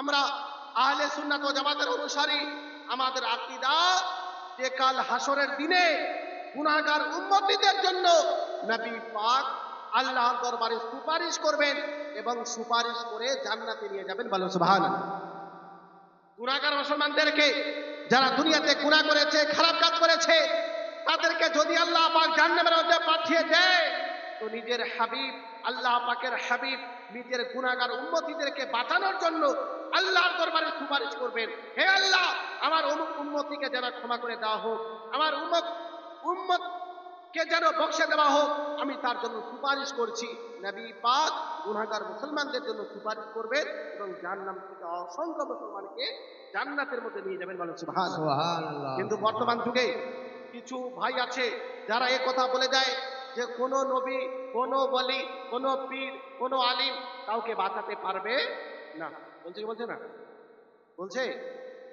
আমরা আহলে সুন্নাত ও জামাতের অনুসারী, আমাদের আকীদা যে কাল হাসরের দিনে গুনাহগার উম্মতীদের জন্য নবী পাক আল্লাহর দরবারে সুপারিশ করবেন এবং সুপারিশ করে জান্নাতে নিয়ে যাবেন বলেন সুবহানাল্লাহ। গুনাহগার মুসলমানদেরকে যারা দুনিয়াতে গুনাহ করেছে, খারাপ কাজ করেছে, তাদেরকে যদি আল্লাহ পাক জাহান্নামের মধ্যে পাঠিয়ে দেয়, তো নিজের হাবিব, আল্লাহ পাকের হাবিব নিজের গুনাহগার উম্মতিদেরকে বাঁচানোর জন্য আল্লাহর দরবারে সুপারিশ করবেন। হে আল্লাহ আমার অমুক উম্মতিকে যেন ক্ষমা করে দেওয়া হোক আমার উম্মত উম্মত কে যেন বক্সে দেওয়া হোক আমি তার জন্য সুপারিশ করছি। নবী পাক গুনাহগার মুসলমানদের জন্য সুপারিশ করবেন এবং জাহান্নাম থেকে অসংখ্য মুসলমানকে জান্নাতের মধ্যে নিয়ে যাবেন বলেন সুবহানাল্লাহ সুবহানাল্লাহ। কিন্তু বর্তমান যুগে কিছু ভাই আছে যারা এ কথা বলে দেয় যে কোনো নবী কোনো বলি কোনো পীর কোনো আলিম কাউকে বাঁচাতে পারবে না। বলছে কি বলছে না? বলছে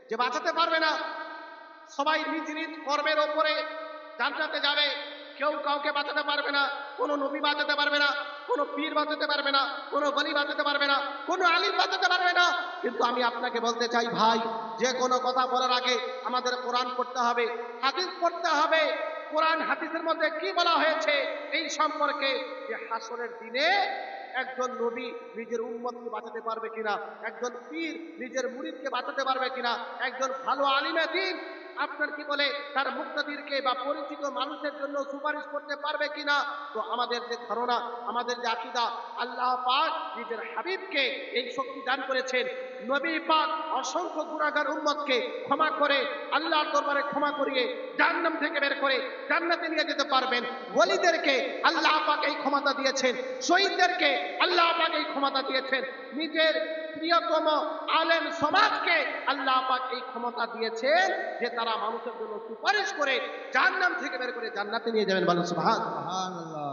যে বাঁচাতে পারবে না। সবাই নিজ নিজ কর্মের ওপরে জান্নাতে যাবে। কেউ কাউকে বাঁচাতে পারবে না। কোনো নবী বাঁচাতে পারবে না। কোনো পীর বাঁচাতে পারবে না। কোনো বলি বাঁচাতে পারবে না। কোনো আলিম বাঁচাতে পারবে না। কিন্তু আমি আপনাকে বলতে চাই ভাই, যে কোনো কথা বলার আগে আমাদের কোরআন পড়তে হবে, হাদিস পড়তে হবে। কোরআন হাদিসের মধ্যে কি বলা হয়েছে এই সম্পর্কে যে হাসরের দিনে একজন নবী নিজের উন্মতকে বাঁচাতে পারবে কিনা? একজন পীর নিজের মুরিদকে বাঁচাতে পারবে কিনা? একজন ভালো আলিমে দিন আপনার কি বলে? তার মুক্তাদিরকে বা পরিচিত মানুষের জন্য সুপারিশ করতে পারবে কিনা? তো আমাদের যে ধারণা, আমাদের যে আকিদা, আল্লাহ পাক নিজের হাবিবকে এই শক্তি দান করেছেন। নবী পাক অসংখ্য গুণাগার উম্মতকে ক্ষমা করে, আল্লাহর দরবারে ক্ষমা করিয়ে জান্নাম থেকে বের করে জান্নাতে নিয়ে যেতে পারবেন। ওলিদেরকে আল্লাহ পাক এই ক্ষমতা দিয়েছেন, শহীদদেরকে আল্লাহ পাক এই ক্ষমতা দিয়েছেন, নিজের প্রিয়তম আলেম সমাজকে আল্লাহ পাক এই ক্ষমতা দিয়েছেন যে তারা মানুষের জন্য সুপারিশ করে জান্নাম থেকে বের করে জান্নাতে নিয়ে যাবেন। সুবহান সুবহানাল্লাহ।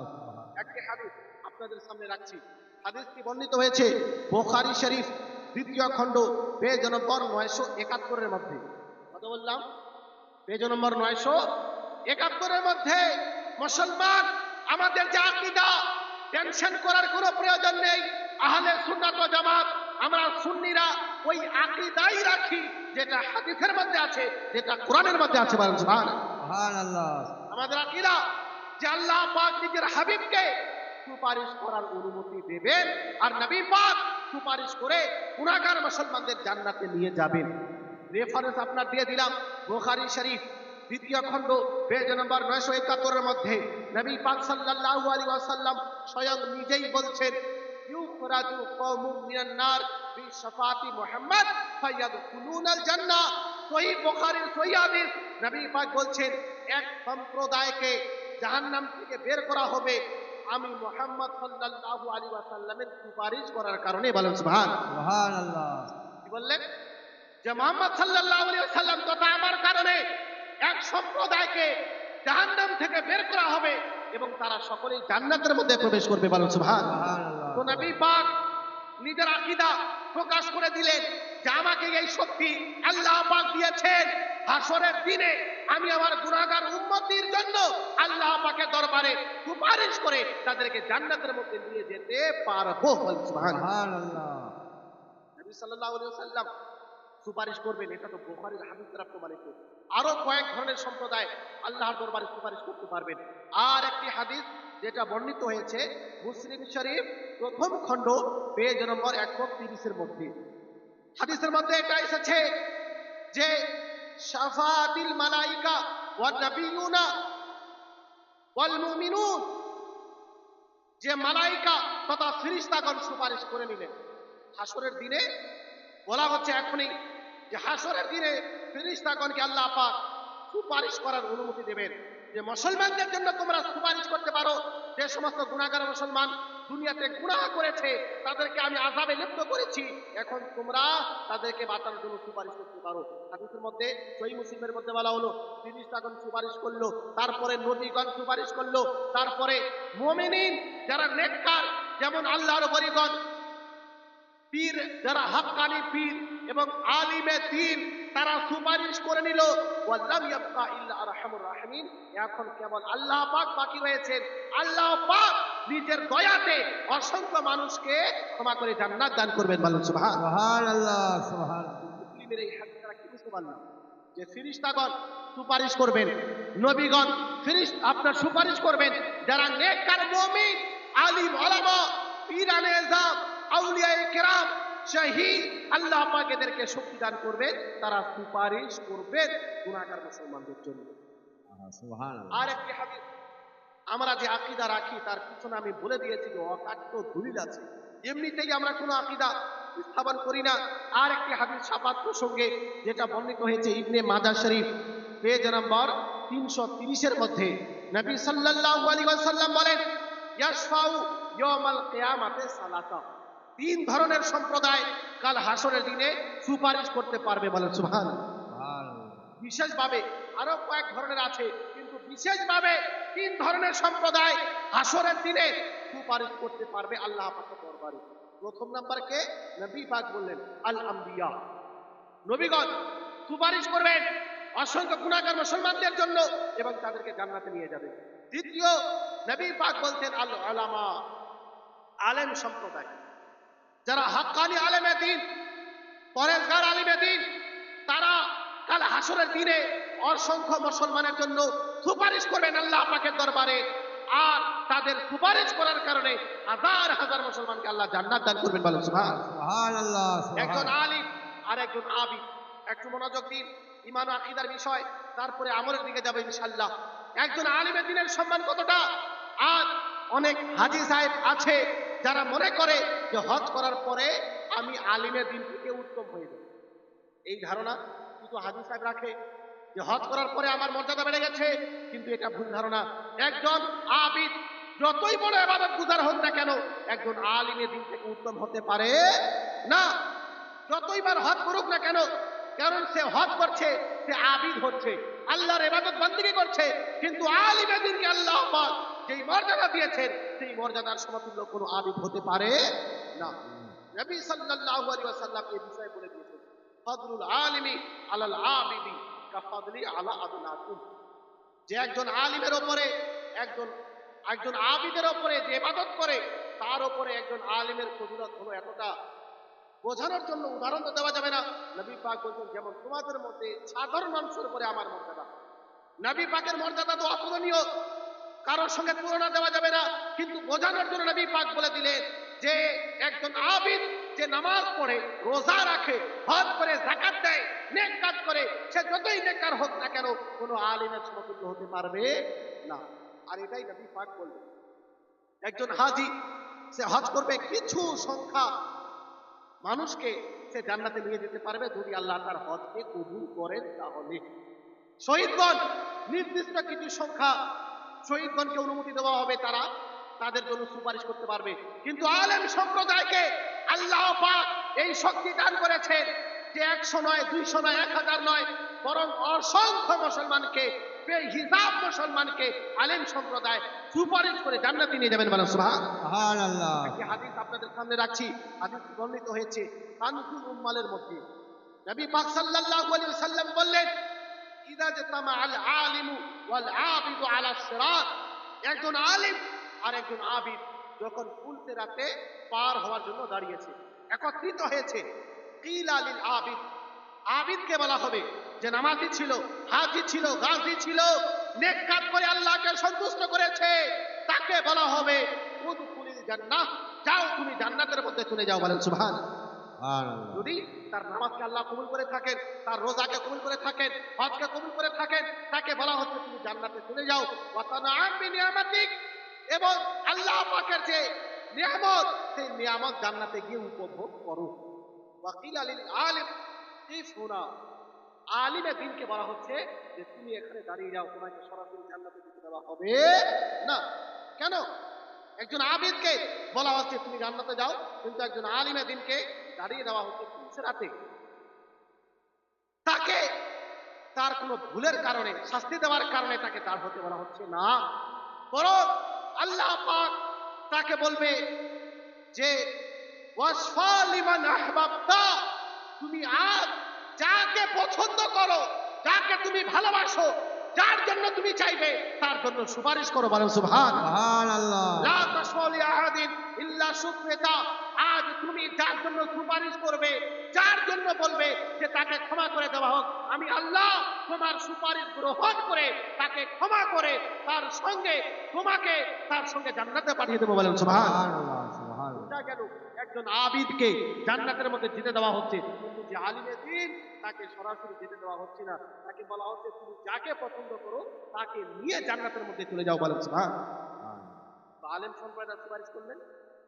একটি হাদিস আপনাদের সামনে রাখছি। হাদিসটি বর্ণিত হয়েছে, বোখারি শরীফ দ্বিতীয় খণ্ড পেজ নম্বর নয়শো একাত্তরের মধ্যে। কত বললাম? পেজ নম্বর নয়শো একাত্তরের মধ্যে মুসলমান আমাদের যে আকিদা টেনশন করার কোনো প্রয়োজন নেই। আহলে সুন্নাত জামাত আমরা সুন্নিরা ওই আকিদাই রাখি যেটা হাদিসের মধ্যে আছে যেটা কোরআনের মধ্যে আছে আমাদের আকিদা যে আল্লাহ পাক নিজের হাবিবকে সুপারিশ করার অনুমতি দেবেন আর নবী পাক সুপারিশ করে গুনাহগার মুসলমানদের জান্নাতে নিয়ে যাবেন। রেফারেন্স আপনার দিয়ে দিলাম, বুখারী শরীফ, দ্বিতীয় খণ্ড পেজ নম্বর নয়শো একাত্তরের মধ্যে। নবী পাক সাল্লাল্লাহু আলাইহি ওয়াসাল্লাম স্বয়ং নিজেই বলছেন বলছেন, এক সম্প্রদায়কে জাহান্নাম থেকে বের করা হবে আমি মোহাম্মদ সাল্লাল্লাহু আলাইহি ওয়াসাল্লামের সুপারিশ করার কারণে বলেন সুবহান সুবহানাল্লাহ। কি বললেন? যে মোহাম্মদ সাল্লাল্লাহু আলাইহি ওয়াসাল্লাম তথা আমার কারণে এক সম্প্রদায়কে জাহান্নাম থেকে বের করা হবে এবং তারা সকলেই জান্নাতের মধ্যে প্রবেশ করবে বলেন সুবহান সুবহানাল্লাহ। তো নবী পাক নিজের আকিদা প্রকাশ করে দিলেন যে আমাকে এই শক্তি আল্লাহ পাক দিয়েছেন। হাসরের দিনে আমি আমার গুনাহগার উম্মতির জন্য আল্লাহ পাকের দরবারে সুপারিশ করে তাদেরকে জান্নাতের মধ্যে নিয়ে যেতে পারব। সুবহানাল্লাহ। নবী সাল্লাল্লাহু আলাইহি ওয়াসাল্লাম সুপারিশ করবেন, এটা তো বুখারীর হাদিস দ্বারা প্রমাণিত। আরও কয়েক ধরনের সম্প্রদায় আল্লাহর দরবারে সুপারিশ করতে পারবেন। আর একটি হাদিস যেটা বর্ণিত হয়েছে, মুসলিম শরীফ প্রথম খণ্ড, পেজ নম্বর একশো তিরিশের মধ্যে। হাদিসের মধ্যে এটা এসেছে যে শাফাতিল মালাইকা নাবিয়ুনা ওয়াল মুমিনুন যে মালাইকা তথা ফিরিস্তাগণ সুপারিশ করে নিলেন। হাসরের দিনে বলা হচ্ছে এখনই যে হাসরের দিনে ফিরিস্তাগণকে আল্লাহ পাক সুপারিশ করার অনুমতি দেবেন যে মুসলমানদের জন্য তোমরা সুপারিশ করতে পারো। যে সমস্ত গুণাগার মুসলমান দুনিয়াতে গুনাহ করেছে, তাদেরকে আমি আজাবে লিপ্ত করেছি, এখন তোমরা তাদেরকে বাঁচানোর জন্য সুপারিশ করতে পারো। হাদিসের মধ্যে সই মুসলিমের মধ্যে বলা হলো ফিরিস্তাগণ সুপারিশ করল, তারপরে নবীগণ সুপারিশ করল, তারপরে মুমিনিন যারা নেককার, যেমন আল্লাহর বলিগণ পীর যারা হাক্কানি পীর এবং আলিমে দিন তারা সুপারিশ করে নিল। রাহিমিন। এখন কেবল আল্লাহ পাক বাকি রয়েছেন। আল্লাহ পাক নিজের দয়াতে অসংখ্য মানুষকে ক্ষমা করে জান্নাত দান করবেন বলেন সুবহান সুবহান সুবহান মুসলিমের এই হাদিস দ্বারা কি বুঝতে পারলাম? যে ফিরিস্তাগণ সুপারিশ করবেন নবীগণ ফিরিস আপনার সুপারিশ করবেন যারা নেককার মুমিন আলিম ওলামা পীরানে এজাম আউলিয়ায়ে কেরাম শহীদ আল্লাহ পাক এদেরকে শক্তি দান করবেন তারা সুপারিশ করবেন গুনাহগার মুসলমানদের জন্য। আর একটি হাদিস আমরা যে আকীদা রাখি তার পিছনে আমি বলে দিয়েছি যে অকাট্য দলিল আছে। এমনিতেই আমরা কোনো আকীদা স্থাপন করি না। আর একটি হাদিস সাফাত প্রসঙ্গে যেটা বর্ণিত হয়েছে ইবনে মাজার শরীফ পেজ নম্বর তিনশো তিরিশের মধ্যে। নবী সাল্লাল্লাহু আলাইহি ওয়াসাল্লাম বলেন ইয়াশফাউ ইয়াউমাল কিয়ামাতে সালাতা। তিন ধরনের সম্প্রদায় কাল হাসরের দিনে সুপারিশ করতে পারবে বলেন সুবহান। বিশেষভাবে আরও কয়েক ধরনের আছে কিন্তু বিশেষভাবে তিন ধরনের সম্প্রদায় হাসরের দিনে সুপারিশ করতে পারবে আল্লাহ দরবারে। প্রথম নাম্বার কে? নবী পাক বললেন আল আম্বিয়া নবীগণ সুপারিশ করবেন অসংখ্য গুণাগার মুসলমানদের জন্য এবং তাদেরকে জান্নাতে নিয়ে যাবে। দ্বিতীয় নবী পাক বলতেন আল আলামা আলেম সম্প্রদায়। যারা হাক্কানি আলেমে দিন পরেশগার আলিমে দিন তারা কাল হাসরের দিনে অসংখ্য মুসলমানের জন্য সুপারিশ করবেন আল্লাহ পাকের দরবারে। আর তাদের সুপারিশ করার কারণে হাজার হাজার মুসলমানকে আল্লাহ জান্নাত দান করবেন বলেন একজন আলিম আর একজন আবিদ। একটু মনোযোগ দিন ইমান আকিদার বিষয় তারপরে আমলের দিকে যাবে ইনশাল্লাহ একজন আলিমের দিনের সম্মান কতটা? আর অনেক হাজি সাহেব আছে যারা মনে করে যে হজ করার পরে আমি আলিমের দিন থেকে উত্তম হয়ে যাব। এই ধারণা কিছু হাজি সাহেব রাখে যে হজ করার পরে আমার মর্যাদা বেড়ে গেছে, কিন্তু এটা ভুল ধারণা। একজন আবিদ, যতই বড় এবাদত গুজার হোক না কেন, একজন আলিমের দিন থেকে উত্তম হতে পারে না। যতই বার হজ করুক না কেন কারণ সে হজ করছে, সে আবিদ হচ্ছে। আল্লাহর এবাদত বন্দিকে করছে, কিন্তু আলিমের দিনকে আল্লাহ যেই মর্যাদা দিয়েছেন, সেই মর্যাদার সমতুল্য কোনো আবিদ হতে পারে না। নবী সাল্লাল্লাহু আলাইহি ওয়াসাল্লাম এই বিষয়ে বলে দিয়েছেন ফদলুল আলিমি আলাল আবিদি কাফাদলি আলা আদনাকুম যে একজন আলিমের ওপরে, একজন একজন আবিদের ওপরে যে ইবাদত করে, তার ওপরে একজন আলিমের ফজিলত হলো এতটা বোঝানোর জন্য উদাহরণ তো দেওয়া যাবে না। পাক যেমন তোমাদের মধ্যে সাধারণ মানুষের উপরে আমার মর্যাদা। নবী পাকের মর্যাদা তো কারোর সঙ্গে তুলনা দেওয়া যাবে না। কিন্তু বোঝানোর জন্য নবী পাক বলে দিলেন যে, একজন আবিদ যে নামাজ পড়ে, রোজা রাখে, হজ করে জাকাত দেয়, নেক কাজ করে, সে যতই নেককার হোক না কেন, কোনো আলিমের সমতুল্য হতে পারবে না। আর এটাই নবী পাক বললেন। একজন হাজি, সে হজ করবে কিছু সংখ্যা মানুষকে সে জান্নাতে নিয়ে যেতে পারবে যদি আল্লাহ তার হজকে কবুল করেন তাহলে। শহীদগণ, নির্দিষ্ট কিছু সংখ্যা শহীদগণকে অনুমতি দেওয়া হবে, তারা তাদের জন্য সুপারিশ করতে পারবে। কিন্তু আলেম সম্প্রদায়কে আল্লাহ পাক এই শক্তি দান করেছেন যে একশো নয়, দুইশো নয়, এক হাজার নয়, বরং অসংখ্য মুসলমানকে হিসাব মুসলমানকে আলেম সম্প্রদায় সুপারিশ করে জান্নাতে নিয়ে যাবেন মানে সুবহান। সুবহান আল্লাহ একটি হাদিস আপনাদের সামনে রাখছি। হাদিস বর্ণিত হয়েছে কানজুল উম্মালের মধ্যে। নবী পাক সাল্লাল্লাহু আলাইহি ওয়াসাল্লাম বললেন ইদা জাতামা আল আলিমু ওয়াল আবিদু আলা সিরাত। একজন আলিম আর একজন আবিদ যখন উল্টে রাতে পার হওয়ার জন্য দাঁড়িয়েছে একত্রিত হয়েছে কিলা লিল আবিদ। আবিদকে বলা হবে যে নামাজি ছিল হাজি ছিল গাজী ছিল নেক কাজ করে আল্লাহকে সন্তুষ্ট করেছে তাকে বলা হবে উদখুলিল জান্নাহ। যাও তুমি জান্নাতের মধ্যে চলে যাও বলেন সুবহান যদি তার নামাজকে আল্লাহ কবুল করে থাকেন তার রোজাকে কবুল করে থাকেন হজকে কবুল করে থাকেন তাকে বলা হচ্ছে তুমি জান্নাতে চলে যাও। এবং আল্লাহ পাকের যে নিয়ামত সেই নিয়ামত জান্নাতে গিয়ে উপভোগ করো। ওয়াকিল আলিল আলিম ইফুনা আলিমের দিনকে বলা হচ্ছে যে তুমি এখানে দাঁড়িয়ে যাও, তোমাকে সরাসরি জান্নাতে যেতে দেওয়া হবে। না। কেন? একজন আবিদকে বলা হচ্ছে তুমি জান্নাতে যাও, কিন্তু একজন আলিমের দিনকে দাঁড়িয়ে দেওয়া হচ্ছে রাতে। তাকে তার কোনো ভুলের কারণে, শাস্তি দেওয়ার কারণে তাকে দাঁড় হতে বলা হচ্ছে না। বরং আল্লাহ পাক তাকে বলবে যে তুমি আজ যাকে পছন্দ করো যাকে তুমি ভালোবাসো যার জন্য তুমি চাইবে তার জন্য সুপারিশ করো বলেন সুবহান। সুবহান লা তাসফা আহাদিন ইল্লা শুকরেতা। আজ তুমি যার জন্য সুপারিশ করবে যার জন্য বলবে যে তাকে ক্ষমা করে দেওয়া হোক আমি আল্লাহ তোমার সুপারিশ গ্রহণ করে তাকে ক্ষমা করে তার সঙ্গে তোমাকে তার সঙ্গে জান্নাতে পাঠিয়ে দেবো বলেন সুবহান। গেল? একজন আবিদকে জান্নাতের মধ্যে জিতে দেওয়া হচ্ছে। যে আলিমে দিন তাকে সরাসরি যেতে দেওয়া হচ্ছে না। তাকে বলা হচ্ছে তুমি যাকে পছন্দ করো তাকে নিয়ে জান্নাতের মধ্যে চলে যাও বলেন তো আলেম সম্প্রদায় সুপারিশ করলেন।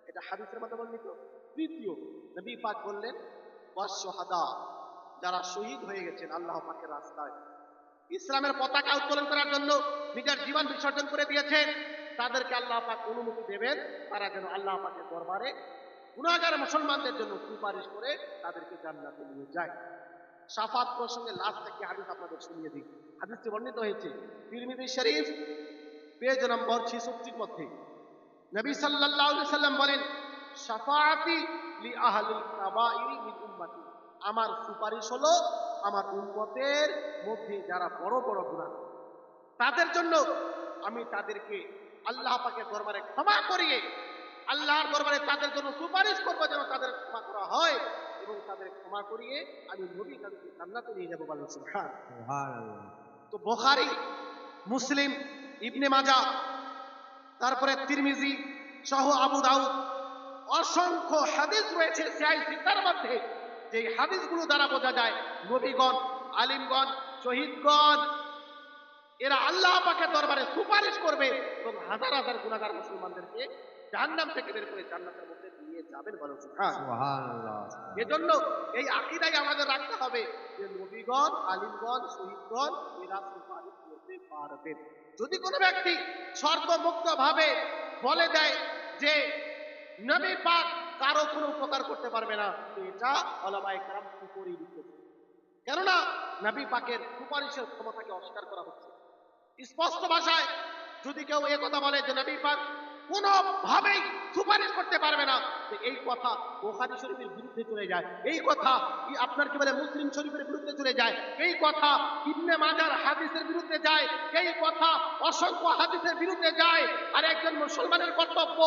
এটা হাদিসের মধ্যে বর্ণিত। তৃতীয় নবী পাক বললেন ওয়াসহাদা যারা শহীদ হয়ে গেছেন আল্লাহ পাকের রাস্তায় ইসলামের পতাকা উত্তোলন করার জন্য নিজের জীবন বিসর্জন করে দিয়েছেন তাদেরকে আল্লাহ পাক অনুমতি দেবেন তারা যেন আল্লাহ পাকের দরবারে গুণাগার মুসলমানদের জন্য সুপারিশ করে তাদেরকে জান্নাতে নিয়ে যায়। সাফাত প্রসঙ্গে লাস্ট থেকে হাদিস আপনাদের শুনিয়ে দিই। হাদিসটি বর্ণিত হয়েছে। তিরমিজি শরীফ পেজ নম্বর ছেষট্টির মধ্যে। নবী আলাইহি সাল্লাম বলেন, শাফাআতি লি আহলিল কাবাইরি মিন উম্মতি। আমার সুপারিশ হলো আমার উম্মতের মধ্যে যারা বড় বড় গুনাহ তাদের জন্য আমি তাদেরকে আল্লাহ পাকের দরবারে ক্ষমা করিয়ে আল্লাহর দরবারে তাদের জন্য সুপারিশ করব যেন তাদের ক্ষমা করা হয় এবং তাদের ক্ষমা করিয়ে আমি নবী তাদেরকে জান্নাতে নিয়ে যাব বলেন তো বোখারি মুসলিম ইবনে মাজা তারপরে তিরমিজি সহ আবু দাউদ অসংখ্য হাদিস রয়েছে সিদ্ধার মধ্যে যে হাদিসগুলো দ্বারা বোঝা যায় নবীগণ আলিমগণ শহীদগণ এরা আল্লাহ পাকের দরবারে সুপারিশ করবে এবং হাজার হাজার গুণাগার মুসলমানদেরকে জাহান্নাম থেকে বের করে জান্নাতের মধ্যে নিয়ে যাবেন বলেন সুবহানাল্লাহ এজন্য এই আকিদাই আমাদের রাখতে হবে যে নবীগণ আলিমগণ শহীদগণ এরা সুপারিশ করতে পারবেন যদি কোনো ব্যক্তি সর্বমুক্ত ভাবে বলে দেয় যে নবী পাক কারও কোনো উপকার করতে পারবে না এটা ওলামায়ে কেরাম উপরেই লিখেছে কেননা নবী পাকের সুপারিশের ক্ষমতাকে অস্বীকার করা হচ্ছে। স্পষ্ট ভাষায় যদি কেউ এ কথা বলে যে নবী পাক কোনোভাবেই সুপারিশ করতে পারবে না। এই কথা বোখারি শরীফের বিরুদ্ধে চলে যায়। এই কথা আপনার কি বলে মুসলিম শরীফের বিরুদ্ধে চলে যায়। এই কথা ইবনে মাজার হাদিসের বিরুদ্ধে যায়। এই কথা অসংখ্য হাদিসের বিরুদ্ধে যায়। আর একজন মুসলমানের কর্তব্য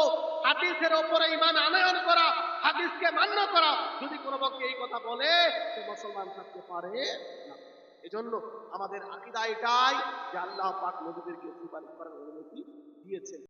হাদিসের ওপরে ইমান আনয়ন করা, হাদিসকে মান্য করা। যদি কোনো ব্যক্তি এই কথা বলে, সে মুসলমান থাকতে পারে না। এজন্য আমাদের আকিদা এটাই যে আল্লাহ পাক নবীদেরকে সুপারিশ করার অনুমতি দিয়েছেন।